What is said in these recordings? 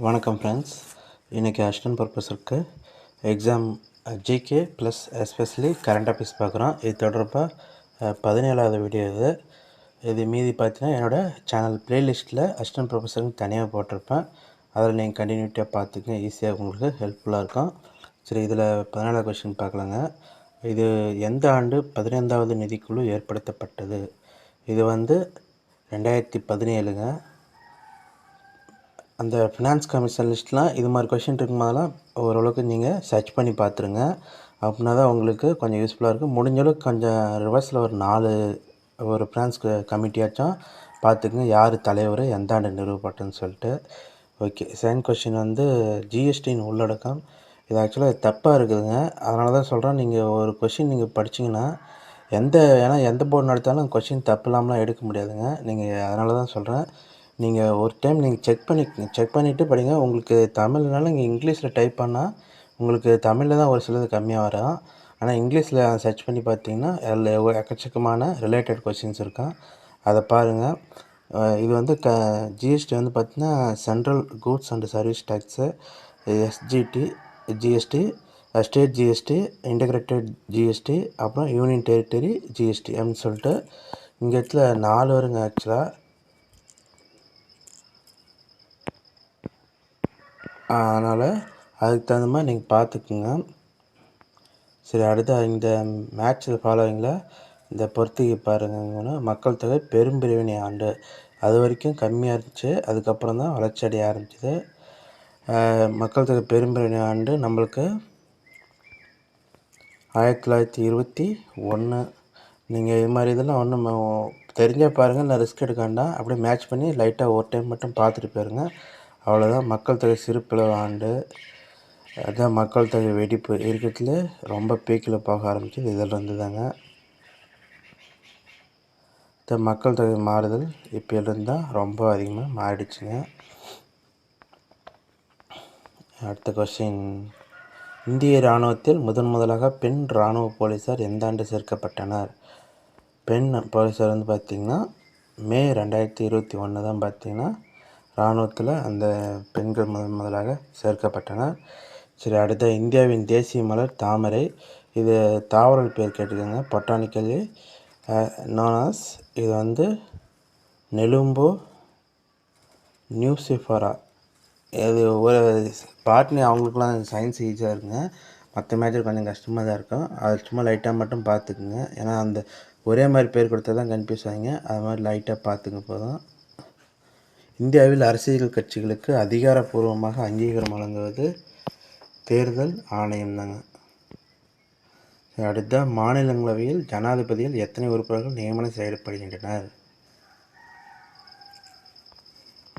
வணக்கம் ஃப்ரெண்ட்ஸ் இன்றைக்கி assistant பர்பஸருக்கு exam GK plus especially current affairs பார்க்குறோம். இது தொடர்பாக பதினேழாவது வீடியோ இது. இது மீதி பார்த்தீங்கன்னா என்னோடய சேனல் ப்ளேலிஸ்ட்டில் அஸ்டன் ப்ரொஃபஸருக்கு தனியாக போட்டிருப்பேன். அதில் நீங்கள் கண்டினியூட்டியாக பார்த்துக்க ஈஸியாக உங்களுக்கு ஹெல்ப்ஃபுல்லாக இருக்கும். சரி இதில் பதினேழாவது கொஸ்டின் பார்க்கலாங்க. இது எந்த ஆண்டு பதினைந்தாவது நிதிக்குழு ஏற்படுத்தப்பட்டது? இது வந்து ரெண்டாயிரத்தி பதினேழுங்க. அந்த ஃபினான்ஸ் கமிஷன் லிஸ்ட்லாம் இது மாதிரி கொஷின் இருக்குமாதிரிலாம் ஓரளவுக்கு நீங்கள் சர்ச் பண்ணி பார்த்துருங்க. அப்படின்னா தான் உங்களுக்கு கொஞ்சம் யூஸ்ஃபுல்லாக இருக்கும். முடிஞ்ச அளவுக்கு கொஞ்சம் ரிவர்ஸில் ஒரு நாலு ஒரு ஃபினான்ஸ் கமிட்டியாச்சும் பார்த்துக்குங்க. யார் தலைவர் எந்த ஆண்டு சொல்லிட்டு. ஓகே செகண்ட் கொஷின் வந்து ஜிஎஸ்டியின் உள்ளடக்கம். இது ஆக்சுவலாக தப்பாக இருக்குதுங்க. அதனால தான் சொல்கிறேன் நீங்கள் ஒரு கொஷின் நீங்கள் படிச்சிங்கன்னா எந்த ஏன்னா எந்த போர்டு நடத்தாலும் கொஷின் தப்பு இல்லாமலாம் எடுக்க முடியாதுங்க. நீங்கள் அதனால தான் சொல்கிறேன் நீங்கள் ஒரு டைம் நீங்கள் செக் பண்ணி செக் பண்ணிவிட்டு படிங்க. உங்களுக்கு தமிழ்னால நீங்கள் இங்கிலீஷில் டைப் பண்ணால் உங்களுக்கு தமிழில் தான் ஒரு சிலது கம்மியாக வரும். ஆனால் இங்கிலீஷில் சர்ச் பண்ணி பார்த்தீங்கன்னா அதில் எக்கச்சக்கமான ரிலேட்டட் கொஷின்ஸ் இருக்கும் அதை பாருங்கள் இது வந்து க ஜிஎஸ்டி வந்து பார்த்திங்கன்னா central goods and service tax SGT GST state GST integrated GST அப்புறம் யூனியன் டெரிட்டரி ஜிஎஸ்டி அப்படின்னு சொல்லிட்டு இங்கே இடத்துல நாலு வருங்க ஆக்சுவலாக அதனால் அதுக்கு தகுந்த மாதிரி நீங்கள் பார்த்துக்குங்க சரி அடுத்து இந்த மேட்ச்சில் ஃபாலோவிங்கில் இந்த பொறுத்துக்கு பாருங்கன்னா மக்கள் தொகை பெரும்பிரிவினை ஆண்டு. அது வரைக்கும் கம்மியாக இருந்துச்சு. அதுக்கப்புறம் தான் வளர்ச்சி அடைய ஆரம்பிச்சிது. மக்கள் தொகை பெரும் பிரிவினை ஆண்டு நம்மளுக்கு ஆயிரத்தி தொள்ளாயிரத்தி இருபத்தி ஒன்று நீங்கள் இது மாதிரி இதெல்லாம் ஒன்றும் தெரிஞ்சால் பாருங்கள் நான் ரிஸ்க் எடுக்க வேண்டாம். அப்படியே மேட்ச் பண்ணி லைட்டாக ஒரு டைம் மட்டும் பார்த்துட்டு போயிருங்க. அவ்வளோதான் மக்கள் தொகை சிறுப்பிளவு ஆண்டு அதுதான் மக்கள் தொகை வெடிப்பு இருக்கிறதுல ரொம்ப பீக்கில் போக ஆரம்பிச்சது. இதிலிருந்து தாங்க. இந்த மக்கள் தொகை மாறுதல் இப்போலேருந்து தான் ரொம்ப அதிகமாக மாறிடுச்சுங்க. அடுத்த கொஸ்டின் இந்திய இராணுவத்தில் முதன் முதலாக பெண் இராணுவ போலீஸார் எந்த ஆண்டு சேர்க்கப்பட்டனர்? பெண் போலீஸார் வந்து பார்த்திங்கன்னா மே ரெண்டாயிரத்தி இருபத்தி ஒன்று தான் பார்த்திங்கன்னா இராணுவத்தில் அந்த பெண்கள் முதன் முதலாக சேர்க்கப்பட்டனர். சரி அடுத்த இந்தியாவின் தேசிய மலர் தாமரை. இது தாவரல் பேர் கேட்டுக்கோங்க பொட்டானிக்கலி நோனாஸ். இது வந்து நெலும்போ நியூசிஃபரா. இது ஒரு பாட்னி அவங்களுக்குலாம் சயின்ஸ் ஈஸியாக இருக்குங்க. மற்ற மேஜர் கொஞ்சம் கஷ்டமாக தான் இருக்கும். அது சும்மா லைட்டாக மட்டும் பார்த்துக்குங்க. ஏன்னா அந்த ஒரே மாதிரி பேர் கொடுத்தா தான் கன்ஃபியூஸ் ஆகிங்க அது மாதிரி லைட்டாக பார்த்துங்க போதும். இந்தியாவில் அரசியல் கட்சிகளுக்கு அதிகாரப்பூர்வமாக அங்கீகாரம் வழங்குவது தேர்தல் ஆணையம் தாங்க. அடுத்த மாநிலங்களவையில் ஜனாதிபதியில் எத்தனை உறுப்பினர்கள் நியமனம் செய்யப்படுகின்றனர்?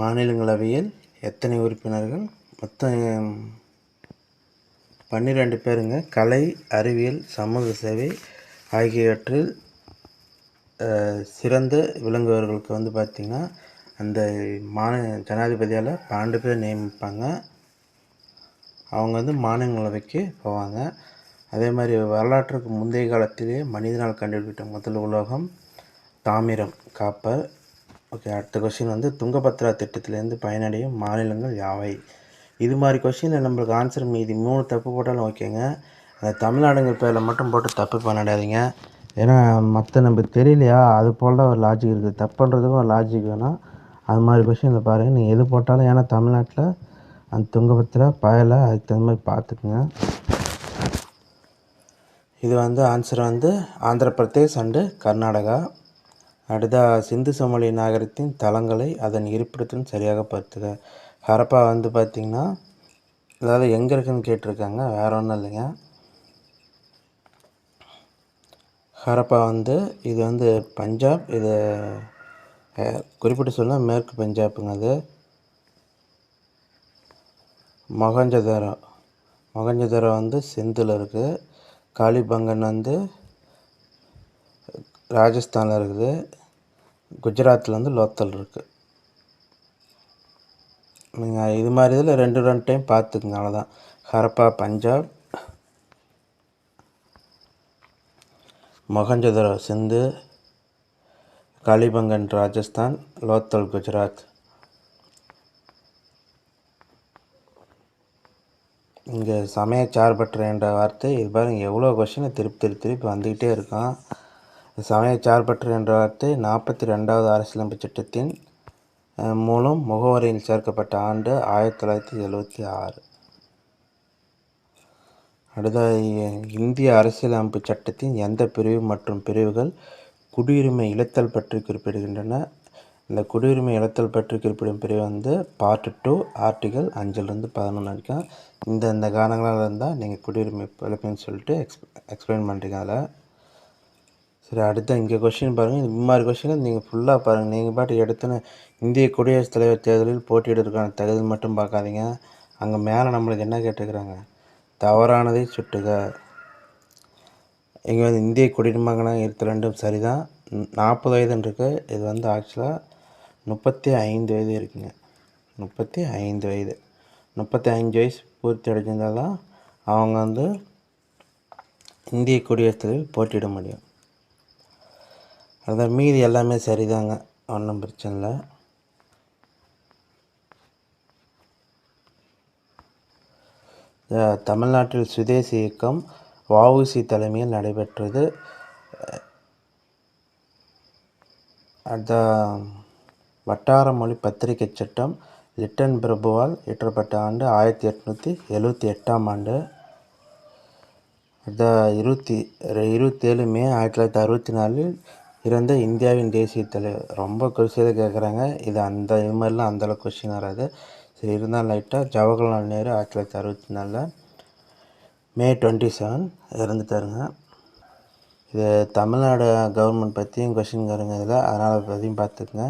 மாநிலங்களவையில் எத்தனை உறுப்பினர்கள்? மொத்தம் பன்னிரெண்டு பேருங்க. கலை அறிவியல் சமூக சேவை ஆகியவற்றில் சிறந்து விளங்குவர்களுக்கு வந்து பார்த்திங்கன்னா அந்த மாநில ஜனாதிபதியால் பன்னெண்டு பேர் நியமிப்பாங்க. அவங்க வந்து மாநிலங்களவைக்கு போவாங்க. அதே மாதிரி வரலாற்றுக்கு முந்தைய காலத்திலே மனிதனால் கண்டுபிடித்த முதல் உலோகம் தாமிரம் காப்பர். ஓகே அடுத்த கொஷின் வந்து துங்கபத்ரா திட்டத்திலேருந்து பயனடையும் மாநிலங்கள் யாவை? இது மாதிரி கொஷினில் நம்மளுக்கு ஆன்சர் மீதி மூணு தப்பு போட்டாலும் ஓகேங்க. அந்த தமிழ்நாடுங்கிற பேரில் மட்டும் போட்டு தப்பு பண்ணிடாதீங்க. ஏன்னா மற்ற நமக்கு தெரியலையா? அது போல் ஒரு லாஜிக் இருக்குது தப்புன்றதுக்கும் ஒரு லாஜிக் வேணும். அது மாதிரி கொஷினில் பாருங்கள் நீங்கள் எது போட்டாலும் ஏன்னா தமிழ்நாட்டில் அந்த துங்கபத்திரா பயலை அதுக்கு தகுந்த மாதிரி பார்த்துக்குங்க. இது வந்து ஆன்சர் வந்து ஆந்திர பிரதேஷ் அண்டு கர்நாடகா. அடுத்த சிந்து சமவெளி நாகரிகத்தின் தளங்களை அதன் இருப்பிடத்துடன் சரியாக பார்த்துக்க. ஹரப்பா வந்து பார்த்திங்கன்னா அதாவது எங்கே இருக்குன்னு கேட்டிருக்காங்க. வேறு ஒன்றும் இல்லைங்க. ஹரப்பா வந்து இது வந்து பஞ்சாப் இது குறிப்பிட்டு சொல்ல மேற்கு பஞ்சாப்புங்க அது மொகஞ்சதரோ. மொகஞ்சதரோ வந்து செந்தில் இருக்குது காளிபங்கன் வந்து ராஜஸ்தானில் இருக்குது. குஜராத்தில் வந்து லோத்தல் இருக்குது நீங்கள் இது மாதிரி இதில் ரெண்டு ரெண்டு டைம் பார்த்துக்குங்க. அவ்வளோதான் ஹரப்பா பஞ்சாப். மொகஞ்சதரோ சிந்து. காளிபங்கன் ராஜஸ்தான் லோத்தல் குஜராத் இங்கே சமய சார்பற்ற என்ற வார்த்தை இது பாருங்க எவ்வளோ கொஷினை திருப்பி திருப்பி திருப்பி வந்துக்கிட்டே இருக்கான். சமய சார்பற்று என்ற வார்த்தை நாற்பத்தி ரெண்டாவது அரசியலமைப்பு சட்டத்தின் மூலம் முகவரியில் சேர்க்கப்பட்ட ஆண்டு ஆயிரத்தி தொள்ளாயிரத்தி எழுபத்தி ஆறு. அடுத்த இந்திய அரசியலமைப்பு சட்டத்தின் எந்த பிரிவு மற்றும் பிரிவுகள் குடியுரிமை இழத்தல் பற்றி குறிப்பிடுகின்றன. இந்த குடியுரிமை இழத்தல் பற்றி குறிப்பிடும் பிரிவு வந்து பார்ட் டூ ஆர்டிகல் அஞ்சிலிருந்து பதினொன்று வரைக்கும் இந்த இந்த காரணங்களால் இருந்தால் நீங்கள் குடியுரிமை இழப்புன்னு சொல்லிட்டு எக்ஸ் எக்ஸ்பிளைன் பண்ணுறீங்க அதில். சரி அடுத்து இங்கே கொஷின் பாருங்கள் இந்த மாதிரி கொஷினை நீங்கள் ஃபுல்லாக பாருங்கள் நீங்கள் பாட்டு எடுத்துன்னு இந்திய குடியரசுத் தலைவர் தேர்தலில் போட்டியிடுறதுக்கான தகுதி மட்டும் பார்க்காதீங்க. அங்கே மேலே நம்மளுக்கு என்ன கேட்டுக்கிறாங்க தவறானதை சுட்டுக. இங்கே வந்து இந்திய குடிமகனாக இருக்க ரெண்டும் சரிதான். நாற்பது வயதுன்னு இருக்கு இது வந்து ஆக்சுவலாக முப்பத்தி ஐந்து வயது இருக்குங்க. முப்பத்தி ஐந்து வயது. முப்பத்தி அஞ்சு வயசு பூர்த்தி அடைஞ்சிருந்தால் தான் அவங்க வந்து இந்திய குடியரசுத் போட்டியிட முடியும். அதான் மீதி எல்லாமே சரிதாங்க. ஒன்றும் பிரச்சனை இல்லை. தமிழ்நாட்டில் சுதேசி இயக்கம் வஉசி தலைமையில் நடைபெற்றது. அடுத்த வட்டார மொழி பத்திரிகை சட்டம் லிட்டன் பிரபுவால் இயற்றப்பட்ட ஆண்டு ஆயிரத்தி எட்நூற்றி எழுபத்தி எட்டாம் ஆண்டு. அடுத்த இருபத்தி இருபத்தேழு மே ஆயிரத்தி தொள்ளாயிரத்தி அறுபத்தி நாலில் இறந்த இந்தியாவின் தேசிய தலைவர். ரொம்ப குருசியாக கேட்குறாங்க இது அந்த இது மாதிரிலாம் அந்தளவுக்கு கொஸ்டின் வராது. சரி இருந்தாலும் லைட்டாக ஜவஹர்லால் நேரு ஆயிரத்தி தொள்ளாயிரத்தி அறுபத்தி நாலில் மே டுவெண்ட்டி செவன். இறந்துட்டாருங்க இது தமிழ்நாடு கவர்மெண்ட் பற்றியும் கொஷின் வருங்க இதில். அதனால் பற்றியும் பார்த்துக்குங்க.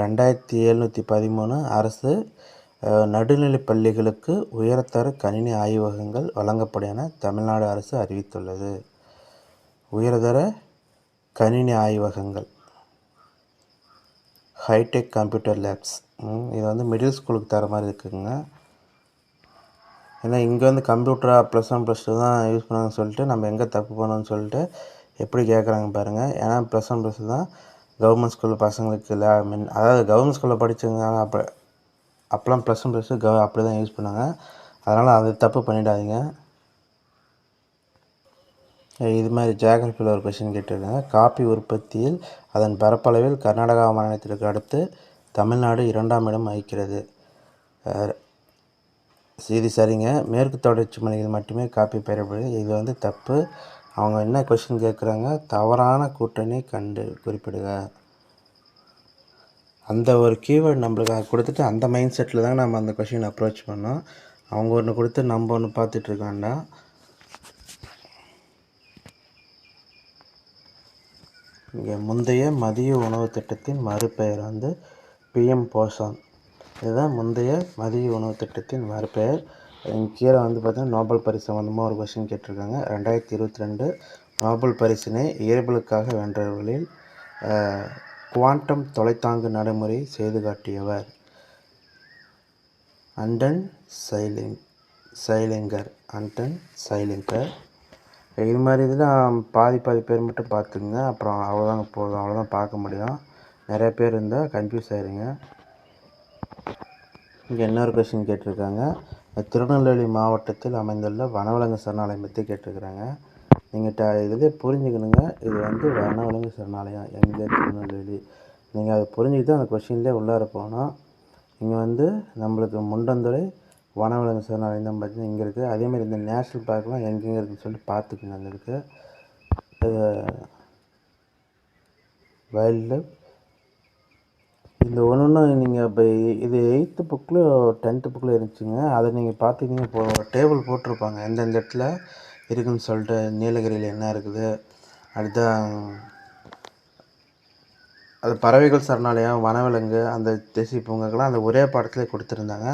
ரெண்டாயிரத்தி எழுநூற்றி பதிமூணு அரசு நடுநிலைப் பள்ளிகளுக்கு உயர்தர கணினி ஆய்வகங்கள் வழங்கப்படும் என தமிழ்நாடு அரசு அறிவித்துள்ளது. உயர்தர கணினி ஆய்வகங்கள். ஹைடெக் கம்ப்யூட்டர் லேப்ஸ் இது வந்து மிடில் ஸ்கூலுக்கு தர மாதிரி இருக்குங்க. ஏன்னா இங்கே வந்து கம்ப்யூட்டரா ப்ளஸ் ஒன் ப்ளஸ் டூ தான் யூஸ் பண்ணாங்கன்னு சொல்லிட்டு நம்ம எங்கே தப்பு பண்ணோம்னு சொல்லிட்டு எப்படி கேட்குறாங்க பாருங்கள் ஏன்னா ப்ளஸ் ஒன் ப்ளஸ் தான் கவர்மெண்ட் ஸ்கூலில் பசங்களுக்கு இல்லை மீன் அதாவது கவர்மெண்ட் ஸ்கூலில் படித்தவங்க அப்போ அப்போலாம் ப்ளஸ் ஒன் ப்ளஸ் டூ கவ அப்படி தான் யூஸ் பண்ணாங்க. அதனால் அது தப்பு பண்ணிடாதீங்க. இது மாதிரி ஜியாகிரபியில் ஒரு கொஷின் கேட்டிருக்காங்க. காப்பி உற்பத்தியில் அதன் பரப்பளவில் கர்நாடகா மாநிலத்திற்கு அடுத்து தமிழ்நாடு இரண்டாம் இடம் வகிக்கிறது. இது சரிங்க. மேற்கு தொடர்ச்சி மலையில் மட்டுமே காப்பி பெறப்படுது. இது வந்து தப்பு. அவங்க என்ன கொஷின் கேட்குறாங்க? தவறான கூட்டணி கண்டு குறிப்பிடுக. அந்த ஒரு கீவேர்டு நம்மளுக்கு கொடுத்துட்டு அந்த மைண்ட் செட்டில் தான் நம்ம அந்த கொஷின் அப்ரோச் பண்ணோம். அவங்க ஒன்று கொடுத்து நம்ம ஒன்று பார்த்துட்ருக்காண்டா வேண்டாம் இங்கே முந்தைய மதிய உணவு திட்டத்தின் மறுபெயர் வந்து பிஎம் போஷான் இதுதான் முந்தைய மதிய உணவு திட்டத்தின் மறுபெயர். இங்க கீழே வந்து பார்த்தீங்கன்னா நோபல் பரிசு சம்மந்தமாக ஒரு கொஷின் கேட்டிருக்காங்க. ரெண்டாயிரத்தி இருபத்தி ரெண்டு நோபல் பரிசினை இயற்பியலுக்காக வென்றவர்களில் குவாண்டம் தொலைத்தாங்கு நடைமுறை செய்து காட்டியவர். Anton sailing Zeilinger Anton Zeilinger. இது மாதிரி இதில் பாதி பாதி பேர் மட்டும் பார்த்துக்குங்க. அப்புறம் அவ்வளோதாங்க போதும். அவ்வளோதான் பார்க்க முடியும். நிறைய பேர் இருந்தால் கன்ஃபியூஸ் ஆயிருங்க. இங்கே இன்னொரு கொஸ்டின் கேட்டிருக்காங்க. திருநெல்வேலி மாவட்டத்தில் அமைந்துள்ள வனவிலங்கு சரணாலயம் பற்றி கேட்டிருக்கிறாங்க. நீங்கள் ட இதுலேயே புரிஞ்சுக்கணுங்க. இது வந்து வனவிலங்கு சரணாலயம் எங்கே திருநெல்வேலி? நீங்கள் அதை புரிஞ்சுக்கிட்டு அந்த கொஷின்லேயே உள்ளார போகணும். இங்கே வந்து நம்மளுக்கு முண்டந்துறை வனவிலங்கு சரணாலயம் தான் பார்த்தீங்கன்னா இங்கே இருக்குது அதேமாதிரி இந்த நேஷ்னல் பார்க்லாம் எங்கெங்கே இருக்குன்னு சொல்லி பார்த்துக்குங்க அங்கே இருக்குது இது வைல்ட் லைஃப் இந்த ஒன்று ஒன்று நீங்கள் இப்போ இது எயித்து புக்கில் டென்த்து புக்கில் இருந்துச்சுங்க. அதை நீங்கள் பார்த்தீங்க இப்போ டேபிள் போட்டிருப்பாங்க. எந்தெந்த இடத்துல இருக்குன்னு சொல்லிட்டு நீலகிரியில் என்ன இருக்குது? அடுத்த அது பறவைகள் சரணாலயம் வனவிலங்கு அந்த தேசிய பூங்காக்கெல்லாம் அந்த ஒரே படத்தில் கொடுத்துருந்தாங்க.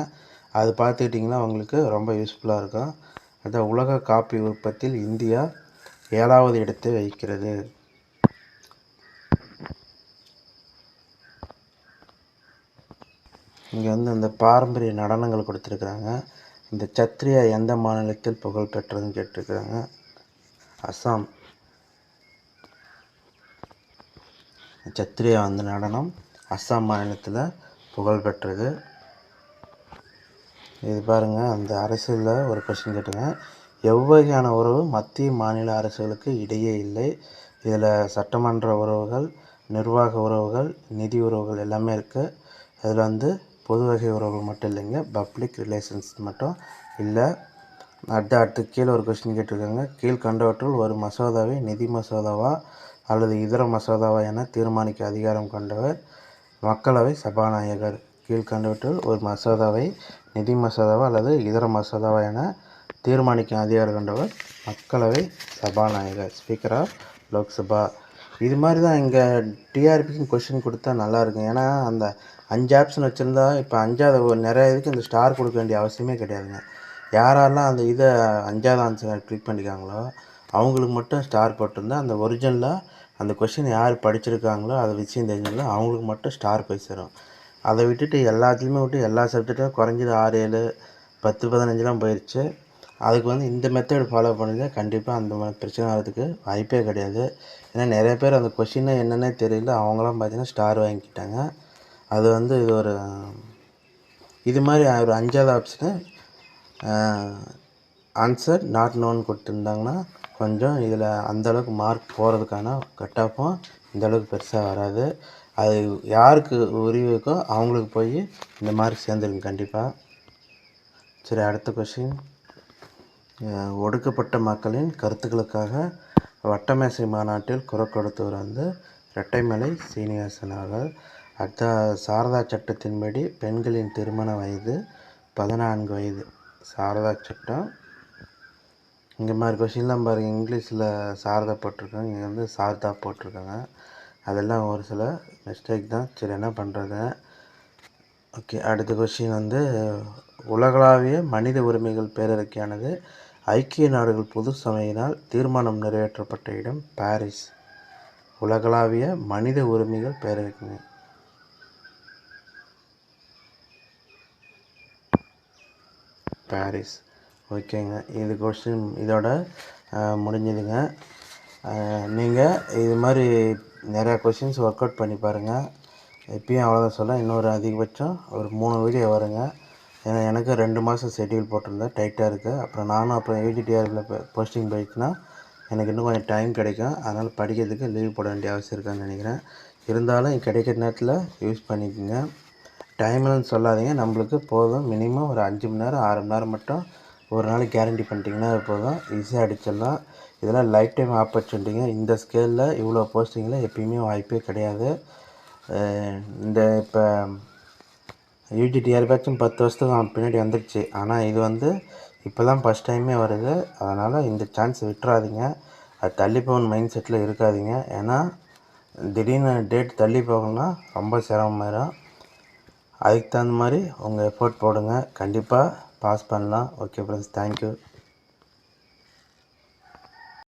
அது பார்த்துக்கிட்டிங்கன்னா உங்களுக்கு ரொம்ப யூஸ்ஃபுல்லாக இருக்கும். அதான் உலக காப்பி உற்பத்தியில் இந்தியா ஏழாவது இடத்தை வகிக்கிறது. இங்கே வந்து இந்த பாரம்பரிய நடனங்கள் கொடுத்துருக்குறாங்க. இந்த சத்ரியா எந்த மாநிலத்தில் புகழ் பெற்றதுன்னு கேட்டிருக்கிறாங்க. அசாம். சத்ரியா வந்து நடனம் அஸ்ஸாம் மாநிலத்தில் புகழ் பெற்றது. இது பாருங்கள் அந்த அரசியலில் ஒரு கொஸ்டின் கேட்டுங்க எவ்வகையான உறவு மத்திய மாநில அரசுகளுக்கு இடையே இல்லை. இதில் சட்டமன்ற உறவுகள் நிர்வாக உறவுகள் நிதி உறவுகள் எல்லாமே இருக்குது அதில் வந்து பொது வகை உறவுகள் மட்டும் இல்லைங்க. பப்ளிக் ரிலேஷன்ஸ் மட்டும் இல்லை. அடுத்த அடுத்து கீழே ஒரு கொஸ்டின் கேட்டிருக்காங்க. கீழ்கண்டவற்றுள் ஒரு மசோதாவை நிதி மசோதாவா அல்லது இதர மசோதாவா என தீர்மானிக்க அதிகாரம் கொண்டவர் மக்களவை சபாநாயகர். கீழ்கண்டவற்றுள் ஒரு மசோதாவை நிதி மசோதாவா அல்லது இதர மசோதாவா என தீர்மானிக்கும் அதிகாரம் கொண்டவர் மக்களவை சபாநாயகர் ஸ்பீக்கர் ஆஃப் லோக்சபா. இது மாதிரி தான் இங்கே டிஆர்பிக்கும் கொஷின் கொடுத்தா நல்லாயிருக்கும் ஏன்னா அந்த அஞ்சு ஆப்ஷன் வச்சுருந்தா இப்போ அஞ்சாவது நிறைய இதுக்கு இந்த ஸ்டார் கொடுக்க வேண்டிய அவசியமே கிடையாதுங்க. யாரெல்லாம் அந்த இதை அஞ்சாவது ஆன்சர் கிளிக் பண்ணிக்காங்களோ அவங்களுக்கு மட்டும் ஸ்டார் போட்டிருந்தா அந்த ஒரிஜினலாக அந்த கொஷின் யார் படிச்சிருக்காங்களோ அதை விஷயம் தெரிஞ்சாலும் அவங்களுக்கு மட்டும் ஸ்டார் போய் சேரும். அதை விட்டுட்டு எல்லாத்துலேயுமே விட்டு எல்லா சப்ஜெக்ட்டும் குறைஞ்சது ஆறு ஏழு பத்து பதினஞ்சுலாம் போயிடுச்சு அதுக்கு வந்து இந்த மெத்தட் ஃபாலோ பண்ணுங்க கண்டிப்பாக அந்த மாதிரி பிரச்சனை வர்றதுக்கு வாய்ப்பே கிடையாது. ஏன்னா நிறைய பேர் அந்த கொஷினை என்னென்னே தெரியல அவங்களாம் பார்த்தீங்கன்னா ஸ்டார் வாங்கிக்கிட்டாங்க. அது வந்து இது ஒரு இது மாதிரி ஒரு அஞ்சாவது ஆப்ஷனு ஆன்சர் நாட் நோன் கொடுத்துருந்தாங்கன்னா கொஞ்சம் இதில் அந்தளவுக்கு மார்க் போகிறதுக்கான கட் ஆஃபும் இந்தளவுக்கு பெருசாக வராது. அது யாருக்கு உரிவுக்கோ இருக்கோ அவங்களுக்கு போய் இந்த மாதிரி சேர்ந்துருங்க கண்டிப்பாக சரி அடுத்த கொஷின் ஒடுக்கப்பட்ட மக்களின் கருத்துக்களுக்காக வட்டமேசை மாநாட்டில் குரல் கொடுத்தவர் வந்து இரட்டைமலை சீனிவாசன் அவர்கள். அடுத்த சாரதா சட்டத்தின்படி பெண்களின் திருமண வயது பதினான்கு வயது. சாரதா சட்டம். இந்த மாதிரி கொஷின்லாம் பாருங்கள் இங்கிலீஷில் சாரதா போட்டிருக்காங்க. இங்கே வந்து சாரதா போட்டிருக்காங்க. அதெல்லாம் ஒரு சில மிஸ்டேக் தான். சரி என்ன பண்ணுறது ஓகே அடுத்த கொஷின் வந்து உலகளாவிய மனித உரிமைகள் பேரறிக்கையானது ஐக்கிய நாடுகள் பொது சபையினால் தீர்மானம் நிறைவேற்றப்பட்ட இடம் பாரிஸ். உலகளாவிய மனித உரிமைகள் பேரறிக்கை பாரிஸ். ஓகேங்க. இது கொஸ்டின் இதோட முடிஞ்சுதுங்க. நீங்கள் இது மாதிரி நிறையா கொஷின்ஸ் ஒர்க் அவுட் பண்ணி பாருங்கள் எப்பயும் அவ்வளோதான் சொல்ல இன்னொரு அதிகபட்சம் ஒரு மூணு வீடியோ வருங்க. ஏன்னா எனக்கு ரெண்டு மாதம் ஷெட்யூல் போட்டிருந்தேன் டைட்டாக இருக்குது அப்புறம் நானும் அப்புறம் யூஜிடிஆரில் போஸ்டிங் போயிடுச்சுன்னா எனக்கு இன்னும் கொஞ்சம் டைம் கிடைக்கும். அதனால் படிக்கிறதுக்கு லீவ் போட வேண்டிய அவசியம் இருக்கான்னு நினைக்கிறேன். இருந்தாலும் கிடைக்கிற நேரத்தில் யூஸ் பண்ணிக்கோங்க. டைம்னு சொல்லாதீங்க. நம்மளுக்கு போதும். மினிமம் ஒரு அஞ்சு மணி நேரம் ஆறு மணி நேரம் மட்டும் ஒரு நாள் கேரண்டி பண்ணிட்டீங்கன்னா போதும். ஈஸியாக அடிச்சிடலாம். இதெல்லாம் லைஃப் டைம் ஆப்பர்ச்சுனிட்டிங்க இந்த ஸ்கேலில் இவ்வளோ போஸ்டிங்கில் எப்பயுமே வாய்ப்பே கிடையாது. இந்த இப்போ யூஜி பேட்சும் பத்து வருஷத்துக்கு அவன் பின்னாடி வந்துடுச்சு ஆனால் இது வந்து இப்போ தான் ஃபஸ்ட் டைமே வருது. அதனால் இந்த சான்ஸ் விட்டுறாதீங்க. அது தள்ளி போகணும் மைண்ட் செட்டில் இருக்காதிங்க. ஏன்னா திடீர்னு டேட் தள்ளி போகணும்னா ரொம்ப சிரமமாயிரும் அதுக்கு தகுந்த மாதிரி உங்கள் எஃபோர்ட் போடுங்க. கண்டிப்பாக பாஸ் பண்ணலாம். Okay friends thank you